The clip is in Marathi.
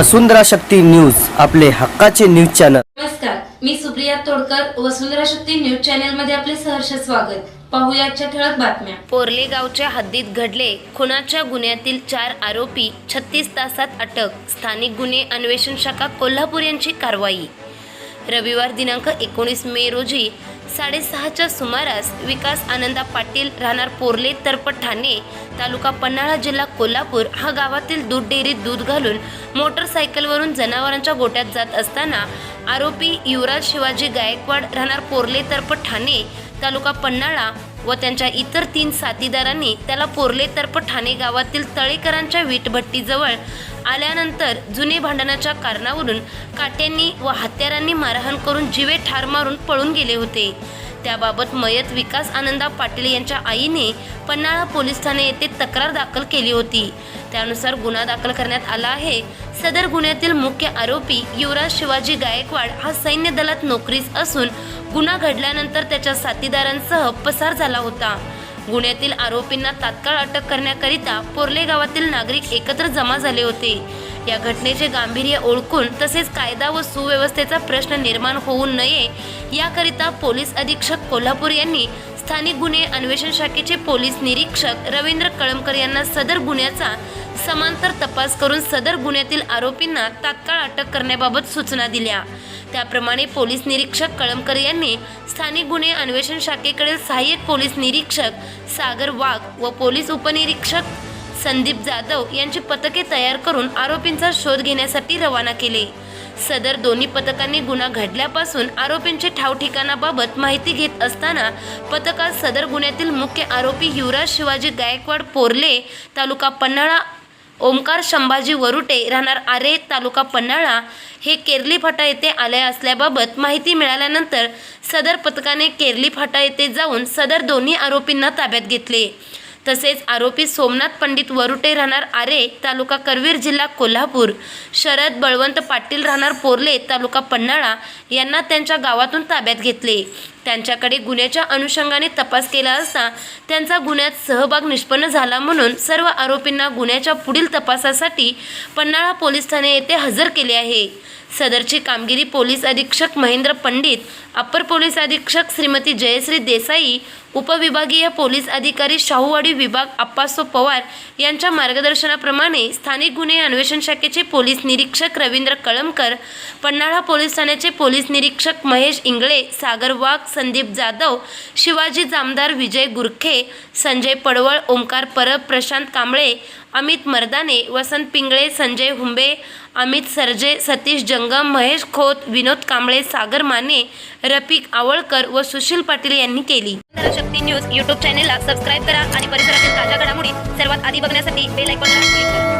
वसुंधरा शक्ती न्यूज आपले हक्काचे न्यूज चॅनल. नमस्कार मी सुप्रिया तोडकर वसुंधरा शक्ती न्यूज चॅनलमध्ये आपले सहर्ष स्वागत. पाहूया आजच्या ठळक बातम्या. पोर्ले गावच्या हद्दीत घडले खुनाच्या गुन्ह्यातील चार आरोपी छत्तीस तासात अटक स्थानिक गुन्हे अन्वेषण शाखा कोल्हापूर यांची कारवाई. रविवार दिनांक एकोणीस मे रोजी साडेसहाच्या सुमारास विकास आनंदा पाटील राहणार पोर्ले तरपट ठाणे तालुका पन्हाळा जिल्हा कोल्हापूर हा गावातील दूध डेअरीत दूध घालून मोटरसायकलवरून जनावरांच्या गोट्यात जात असताना आरोपी युवराज शिवाजी गायकवाड राहणार पोर्ले तरपट ठाणे तालुका पन्हाळा व त्यांच्या इतर तीन साथीदारांनी त्याला पोरले तर्फ ठाणे गावातील तळेकरांच्या वीटभट्टीजवळ आल्यानंतर जुने भांडणाच्या कारणावरून काट्यांनी व हत्यारांनी मारहाण करून जीवे ठार मारून पळून गेले होते. त्याबाबत मयत विकास आनंदा पाटील यांच्या आईने पन्हाळा पोलीस ठाणे येथे तक्रार दाखल केली होती. त्यानुसार गुन्हा दाखल करण्यात आला आहे. सदर गुन्ह्यातील मुख्य आरोपी युवराज शिवाजी गायकवाड हा सैन्य दलात नोकरीस असून गुन्हा घडल्यानंतर त्याच्या साथीदारांसह पसार झाला होता. गुन्ह्यातील आरोपींना तात्काळ अटक करण्याकरिता पोर्ले गावातील नागरिक एकत्र जमा झाले होते. या घटनेचे गांभीर्य ओळखून तसेच कायदा व सुव्यवस्थेचा प्रश्न निर्माण होऊ नये याकरिता पोलीस अधीक्षक कोल्हापूर यांनी स्थानिक गुन्हे अन्वेषण शाखेचे पोलीस निरीक्षक रवींद्र कळमकर यांना सदर गुन्ह्याचा समांतर तपास करून सदर गुन्ह्यातील आरोपींना तात्काळ अटक करण्याबाबत सूचना दिल्या. त्याप्रमाणे पोलीस निरीक्षक कळमकर यांनी स्थानिक गुन्हे अन्वेषण शाखेकडील सहाय्यक पोलीस निरीक्षक सागर वाघ व पोलीस उपनिरीक्षक संदीप जाधव यांची पथके तयार करून आरोपींचा शोध घेण्यासाठी रवाना केले. सदर दोन्ही पथकांनी गुन्हा घडल्यापासून आरोपींचे ठाव ठिकाणाबाबत माहिती घेत असताना पथकात सदर गुन्ह्यातील मुख्य आरोपी युवराज शिवाजी गायकवाड पोर्ले तालुका पन्हाळा ओमकार संभाजी वरुटे राहणार आरे तालुका पन्हाळा हे केरली फाटा येथे आले असल्याबाबत माहिती मिळाल्यानंतर सदर पथकाने केरली फाटा येथे जाऊन सदर दोन्ही आरोपींना ताब्यात घेतले. तसेच आरोपी सोमनाथ पंडित वरुटे राहणार आरे तालुका करवीर जिल्हा कोल्हापूर. शरद बळवंत पाटील राहणार पोर्ले तालुका पन्हाळा यांना त्यांच्या गावातून ताब्यात घेतले. त्यांच्याकडे गुन्ह्याच्या अनुषंगाने तपास केला असता त्यांचा गुन्ह्यात सहभाग निष्पन्न झाला म्हणून सर्व आरोपींना गुन्ह्याच्या पुढील तपासासाठी पन्हाळा पोलीस ठाणे येथे हजर केले आहे. सदरची कामगिरी पोलीस अधीक्षक महेंद्र पंडित अप्पर पोलीस अधीक्षक श्रीमती जयश्री देसाई उपविभागीय पोलीस अधिकारी शाहूवाडी विभाग अप्पासो पवार यांच्या मार्गदर्शनाप्रमाणे स्थानिक गुन्हे अन्वेषण शाखेचे पोलीस निरीक्षक रवींद्र कळमकर पन्हाळा पोलीस ठाण्याचे पोलीस निरीक्षक महेश इंगळे सागर वाघ संदीप जाधव शिवाजी जामदार विजय गुरखे संजय पडवळ ओंकार परब प्रशांत कांबळे अमित मर्दाने वसंत पिंगळे संजय हुंबे अमित सरजे सतीश जंगम महेश खोत विनोद कांबळे सागर माने रफिक आवळकर व सुशील पाटील यांनी केली. शक्ती न्यूज यूट्यूब चॅनेलला सबस्क्राईब करा आणि परिसरातील ताज्या घडामोडी सर्वात आधी बघण्यासाठी बेल आयकॉनला क्लिक करा.